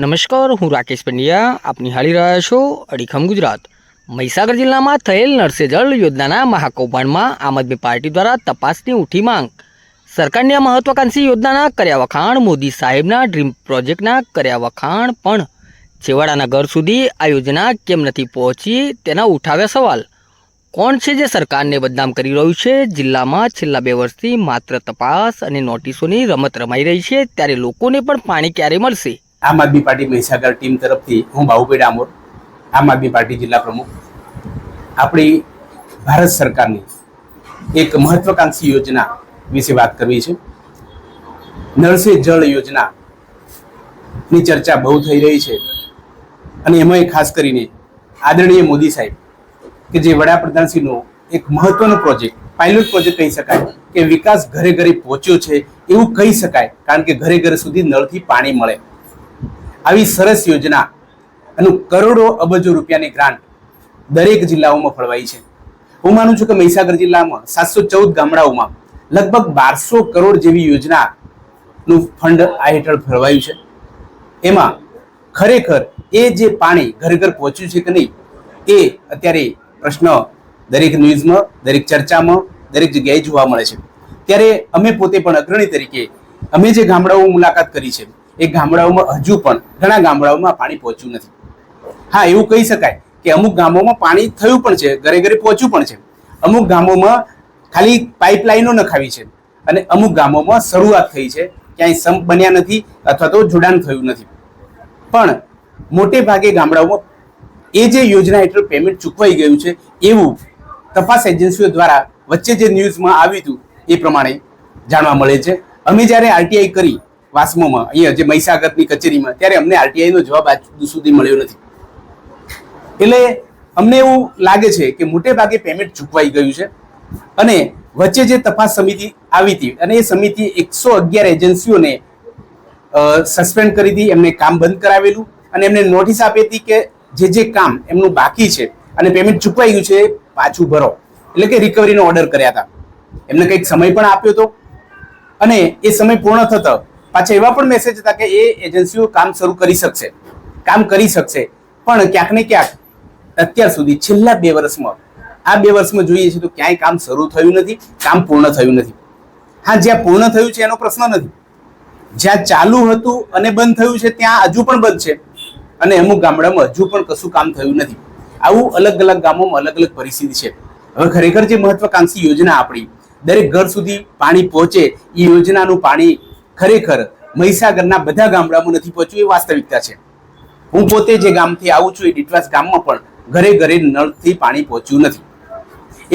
નમસ્કાર, હું રાકેશ પંડ્યા. આપ નિહાળી રહ્યા છો અડીખમ ગુજરાત. મહીસાગર જિલ્લામાં થયેલ નળસે જળ યોજનાના મહાકૌભાંડમાં આમ આદમી પાર્ટી દ્વારા તપાસની ઉઠી માંગ. સરકારની આ મહત્વાકાંક્ષી યોજનાના કર્યા વખાણ મોદી સાહેબના ડ્રીમ પ્રોજેક્ટના કર્યા વખાણ પણ છેવાડાના ઘર સુધી આ યોજના કેમ નથી પહોંચી તેના ઉઠાવ્યા સવાલ. કોણ છે જે સરકારને બદનામ કરી રહ્યું છે? જિલ્લામાં છેલ્લા બે વર્ષથી માત્ર તપાસ અને નોટિસોની રમત રમાઈ રહી છે, ત્યારે લોકોને પણ પાણી ક્યારે મળશે? આમ આદમી પાર્ટી મહીસાગર ટીમ તરફથી હું બાહુભાઈ ડામોર આમ આદમી પાર્ટી જિલ્લા પ્રમુખ. આપણી ભારત સરકારની એક મહત્વકાંક્ષી યોજના વિશે વાત કરવી છે. નળ સે જળ યોજના ની ચર્ચા બહુ થઈ રહી છે અને એમાં ખાસ કરીને આદરણીય મોદી સાહેબ કે જે વડાપ્રધાનશ્રીનો એક મહત્વનો પ્રોજેક્ટ પાયલોટ પ્રોજેક્ટ કહી શકાય કે વિકાસ ઘરે ઘરે પહોંચ્યો છે એવું કહી શકાય, કારણ કે ઘરે ઘરે સુધી નળથી પાણી મળે. આવી સરસ યોજના અને કરોડો અબજો રૂપિયાની ગ્રાન્ટ દરેક જિલ્લાઓમાં ફળવાઈ છે. હું માનું છું કે મહીસાગર જિલ્લામાં સાતસો ચૌદ ગામડાઓમાં લગભગ બારસો કરોડ જેવી યોજનાનું ફંડ આ હેઠળ ફળવાયું છે. એમાં ખરેખર એ જે પાણી ઘરે ઘર પહોંચ્યું છે કે નહીં, એ અત્યારે પ્રશ્ન દરેક ન્યૂઝમાં, દરેક ચર્ચામાં, દરેક જગ્યાએ જોવા મળે છે. ત્યારે અમે પોતે પણ અગ્રણી તરીકે અમે જે ગામડાઓ મુલાકાત કરી છે એ ગામડાઓમાં હજુ પણ ઘણા ગામડાઓમાં પાણી પહોંચ્યું નથી. હા, એવું કહી શકાય કે અમુક ગામોમાં પાણી થયું પણ છે, ઘરે ઘરે પહોંચ્યું પણ છે. અમુક ગામોમાં ખાલી પાઇપલાઇનો નખાવી છે અને અમુક ગામોમાં શરૂઆત થઈ છે, ક્યાંય સંપ બન્યા નથી અથવા તો જોડાણ થયું નથી. પણ મોટે ભાગે ગામડાઓમાં એ જે યોજના હેઠળ પેમેન્ટ ચૂકવાઈ ગયું છે, એવું તપાસ એજન્સીઓ દ્વારા વચ્ચે જે ન્યૂઝમાં આવ્યું હતું, એ પ્રમાણે જાણવા મળે છે. અમે જ્યારે આરટીઆઈ કરી વાસ્મોમાં, અહીંયા જે મહીસાગરની કચેરીમાં, ત્યારે અમને આરટીઆઈનો જવાબ આજ સુધી મળ્યો નથી. એટલે અમને એવું લાગે છે કે મોટે ભાગે પેમેન્ટ ચૂકવાઈ ગયું છે અને વચ્ચે જે તપાસ સમિતિ આવી હતી અને એ સમિતિ એકસો અગિયાર એજન્સીઓને સસ્પેન્ડ કરી હતી એમને કામ બંધ કરાવેલું અને એમને નોટિસ આપી હતી કે જે જે કામ એમનું બાકી છે અને પેમેન્ટ ચૂકવાઈ ગયું છે પાછું ભરો. એટલે કે રિકવરીનો ઓર્ડર કર્યા હતા. એમને કંઈક સમય પણ આપ્યો હતો અને એ સમય પૂર્ણ થતો પાછા એવા પણ મેસેજ હતા કે એ એજન્સીઓ કામ શરૂ કરી શકશે. કામ કરી શકશે. પણ ક્યાંક ને ક્યાંક અત્યાર સુધી છેલ્લા બે વર્ષમાં, આ બે વર્ષમાં જોઈએ છે તો ક્યાંય કામ શરૂ થયું નથી, કામ પૂર્ણ થયું નથી. હા, જ્યાં પૂર્ણ થયું છે એનો પ્રશ્ન નથી. જ્યાં ચાલુ હતું અને બંધ થયું છે, ત્યાં હજુ પણ બંધ છે. અને અમુક ગામડામાં હજુ પણ કશું કામ થયું નથી. આવું અલગ અલગ ગામોમાં અલગ અલગ પરિસ્થિતિ છે. હવે ખરેખર જે મહત્વાકાંક્ષી યોજના આપણી, દરેક ઘર સુધી પાણી પહોંચે, એ યોજનાનું પાણી ખરેખર મહીસાગરના બધા ગામડામાં નથી પહોંચ્યું એ વાસ્તવિકતા છે. હું પોતે જે ગામથી આવું છું એ ડીટવાસ ગામમાં પણ ઘરે ઘરે નળથી પાણી પહોંચ્યું નથી.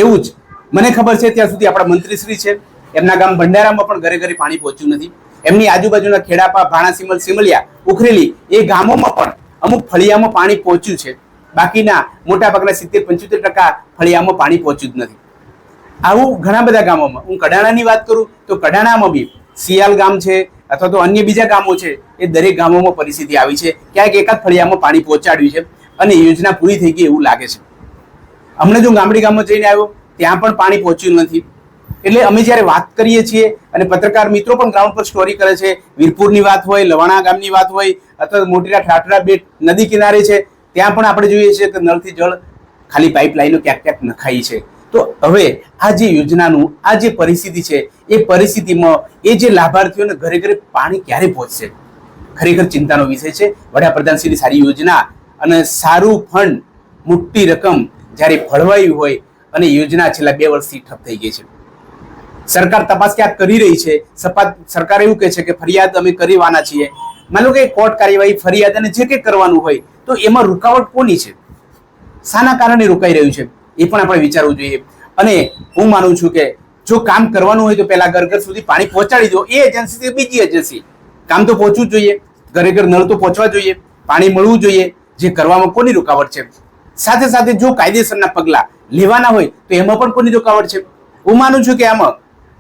એવું જ મને ખબર છે ત્યાં સુધી આપણા મંત્રીશ્રી છે. એમના ગામ ભંડારામાં પણ ઘરે ઘરે પાણી પહોંચ્યું નથી. એમની આજુબાજુના ખેડાપા ભાણા સિમલ સિમલિયા, ઉખરેલી એ ગામોમાં પણ અમુક ફળિયામાં પાણી પહોંચ્યું છે. બાકીના મોટા ભાગના સિત્તેર પંચોતેર ટકા ફળિયામાં પાણી પહોંચ્યું જ નથી. આવું ઘણા બધા ગામોમાં. હું કડાણાની વાત કરું તો કડાણામાં બી સિયાલ ગામ છે, અથવા તો અન્ય બીજા ગામો છે, એ દરેક ગામોમાં પરિસ્થિતિ આવી છે. ક્યાંક એકાદ ફળિયામાં પાણી પહોંચાડ્યું છે અને યોજના પૂરી થઈ ગઈ એવું લાગે છે. હમણાં જો ગામડી ગામમાં જઈને આવ્યો, ત્યાં પણ પાણી પહોંચ્યું નથી. એટલે અમે જ્યારે વાત કરીએ છીએ અને પત્રકાર મિત્રો પણ ગ્રાઉન્ડ પર સ્ટોરી કરે છે, વીરપુરની વાત હોય, લવાણા ગામની વાત હોય, અથવા મોટીરા ઠાઠરા બેટ નદી કિનારે છે, ત્યાં પણ આપણે જોઈએ છીએ કે નળથી જળ ખાલી પાઇપલાઇનો ક્યાંક ક્યાંક નખાઈ છે. તો હવે આ જે યોજનાનું, આ જે પરિસ્થિતિ છે, એ પરિસ્થિતિમાં એ જે લાભાર્થીઓને ઘરે ઘરે પાણી ક્યારે પહોંચશે? ખરેખર ચિંતાનો વિષય છે. વડાપ્રધાનશ્રીની સારી યોજના અને સારું ફંડ, મોટી રકમ જ્યારે ફળવાયું હોય અને યોજના છેલ્લા બે વર્ષથી ઠપ થઈ ગઈ છે. સરકાર તપાસ ક્યાં કરી રહી છે? સપાત, સરકાર એવું કહે છે કે ફરિયાદ અમે કરવાના છીએ. માનો કે કોર્ટ કાર્યવાહી, ફરિયાદ અને જે કંઈ કરવાનું હોય, તો એમાં રૂકાવટ કોની છે? શાના કારણે રોકાઈ રહ્યું છે? એ પણ આપણે વિચારવું જોઈએ. અને હું માનું છું કે જો કામ કરવાનું હોય તો પહેલા ઘર ઘર સુધી પાણી પહોંચાડી દો. એ એજન્સી કે બીજી એજન્સી કામ તો પહોંચવું જોઈએ. ઘરે ઘર નળ તો પહોંચવા જોઈએ. પાણી મળવું જોઈએ. જે કરવામાં કોની રૂકાવટ છે? સાથે સાથે જો કાયદેસરના પગલાં લેવાના હોય તો એમાં પણ કોની રૂકાવટ છે? હું માનું છું કે આમાં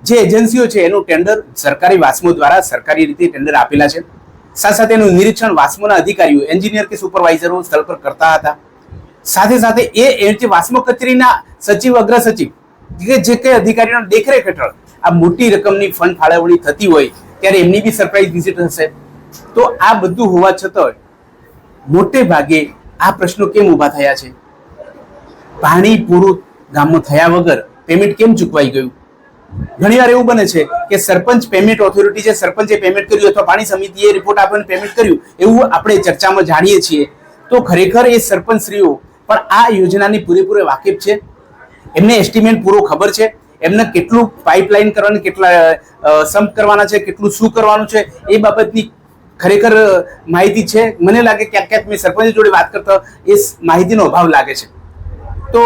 જે એજન્સીઓ છે એનું ટેન્ડર સરકારી વાસ્મો દ્વારા સરકારી રીતે ટેન્ડર આપેલા છે. સાથે સાથે એનું નિરીક્ષણ વાસ્મોના અધિકારીઓ એન્જિનિયર કે સુપરવાઇઝરો સ્થળ પર કરતા હતા. સાથે સાથે એ એ વાસ્મો કચેરીના સચિવ અગ્ર સચિવ કે જે કઈ અધિકારીઓના દેખરેખ હેઠળ આ મોટી રકમની ફંડ ફાળવણી થતી હોય, ત્યારે એમની બી સરપ્રાઇઝ વિઝિટ હશે. તો આ બધું હોવા છતાં મોટે ભાગે આ પ્રશ્નો કેમ ઊભા થયા છે? પાણી પૂરું ગામમાં થયા વગર પેમેન્ટ કેમ ચૂકવાઈ ગયું? ઘણીવાર એવું બને છે કે સરપંચ પેમેન્ટ ઓથોરિટી જે સરપંચે પેમેન્ટ કર્યું અથવા પાણી સમિતિએ રિપોર્ટ આપ્યો પેમેન્ટ કર્યું, એવું આપણે ચર્ચામાં જાણીએ છીએ. તો ખરેખર એ સરપંચશ્રીઓ પણ આ યોજનાની પૂરેપૂરે વાકેફ છે. એમને એસ્ટિમેટ પૂરો ખબર છે. એમને કેટલું પાઇપલાઇન કરવાનું, કેટલા સંપ કરવાના છે, કેટલું શું કરવાનું છે, એ બાબતની ખરેખર માહિતી છે. મને લાગે ક્યાંક ક્યાંક મેં સરપંચ જોડે વાત કરતા એ માહિતીનો અભાવ લાગે છે. તો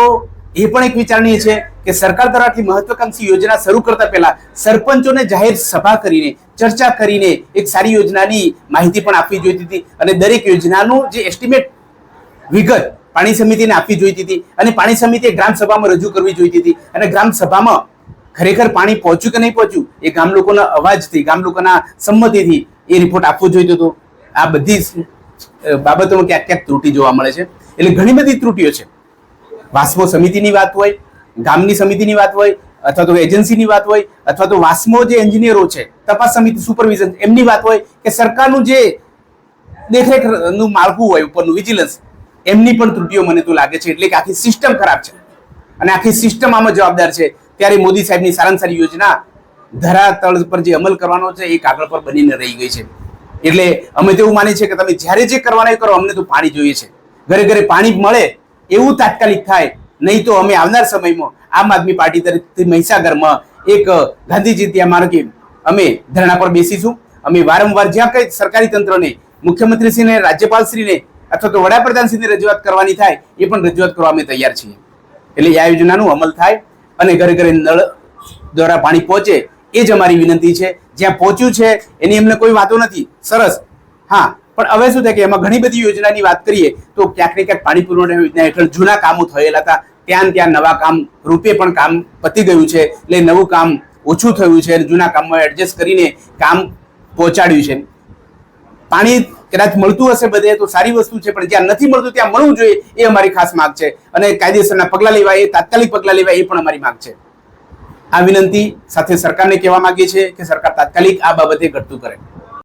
એ પણ એક વિચારણીય છે કે સરકાર દ્વારા આટલી મહત્વકાંક્ષી યોજના શરૂ કરતા પહેલા સરપંચોને જાહેર સભા કરીને, ચર્ચા કરીને એક સારી યોજનાની માહિતી પણ આપવી જોઈતી હતી. અને દરેક યોજનાનું જે એસ્ટિમેટ વિગત પાણી સમિતિને આપવી જોઈતી હતી અને પાણી સમિતિએ ગ્રામ સભામાં રજૂ કરવી જોઈતી હતી. અને ગ્રામ સભામાં ખરેખર પાણી પહોંચ્યું કે નહીં પહોંચ્યું એ ગામ લોકોના અવાજથી ગામ લોકોના સંમતિથી એ રિપોર્ટ આપવો જોઈતો હતો. આ બધી બાબતોમાં ક્યાંક ક્યાંક ત્રુટી જોવા મળે છે. એટલે ઘણી બધી ત્રુટીઓ છે. વાસ્મો સમિતિની વાત હોય, ગામની સમિતિની વાત હોય, અથવા તો એજન્સીની વાત હોય, અથવા તો વાસ્મો જે એન્જિનિયરો છે, તપાસ સમિતિ સુપરવિઝન એમની વાત હોય કે સરકારનું જે દેખરેખનું માળખું હોય, ઉપરનું વિજિલન્સ એમની પણ ત્રુટીઓ મને તો લાગે છે, એટલે કે આખી સિસ્ટમ ખરાબ છે. અને આખી સિસ્ટમ આમાં જવાબદાર છે. ત્યારે મોદી સાહેબની સારામાં સારી યોજના ધરાતળ પર જે અમલ કરવાનો છે, એ કાગળ પર બનીને રહી ગઈ છે. એટલે અમે તો એવું માની છે કે તમે જ્યારે જે કરવાના કરો, અમને તો પાણી જોઈએ છે. ઘરે ઘરે પાણી મળે, એવું તાત્કાલિક થાય. નહીં તો અમે આવનાર સમયમાં આમ આદમી પાર્ટી તરફથી મહીસાગરમાં એક ગાંધીજી ત્યાં માર્ગે અમે ધરણા પર બેસીશું. અમે વારંવાર જ્યાં કંઈ સરકારી તંત્રને, મુખ્યમંત્રીશ્રીને, રાજ્યપાલશ્રીને અથવા તો વડાપ્રધાન સુધી રજૂઆત કરવાની થાય, એ પણ રજૂઆત કરવા અમે તૈયાર છીએ. એટલે આ યોજનાનું અમલ થાય અને ઘરે ઘરે નળ દ્વારા પાણી પહોંચે, એ જ અમારી વિનંતી છે. જ્યાં પહોંચ્યું છે, એની એમને કોઈ વાતો નથી. સરસ. હા, પણ હવે શું થાય કે એમાં ઘણી બધી યોજનાની વાત કરીએ, તો ક્યાંક ને ક્યાંક પાણી પુરવઠા યોજના હેઠળ જૂના કામો થયેલા હતા. ત્યાં ત્યાં નવા કામ રૂપે પણ કામ પતી ગયું છે. એટલે નવું કામ ઓછું થયું છે જૂના કામમાં એડજસ્ટ કરીને કામ પહોંચાડ્યું છે. પાણી કદાચ મળતું હશે બધે તો સારી વસ્તુ છે, પણ જ્યાં નથી મળતું ત્યાં મળવું જોઈએ એ અમારી ખાસ માંગ છે. અને કાયદેસરના પગલાં લેવાય, એ તાત્કાલિક પગલાં લેવાય એ પણ અમારી માંગ છે. આ વિનંતી સાથે સરકારને કહેવા માંગીએ છીએ કે સરકાર તાત્કાલિક આ બાબતે ઘટતું કરે.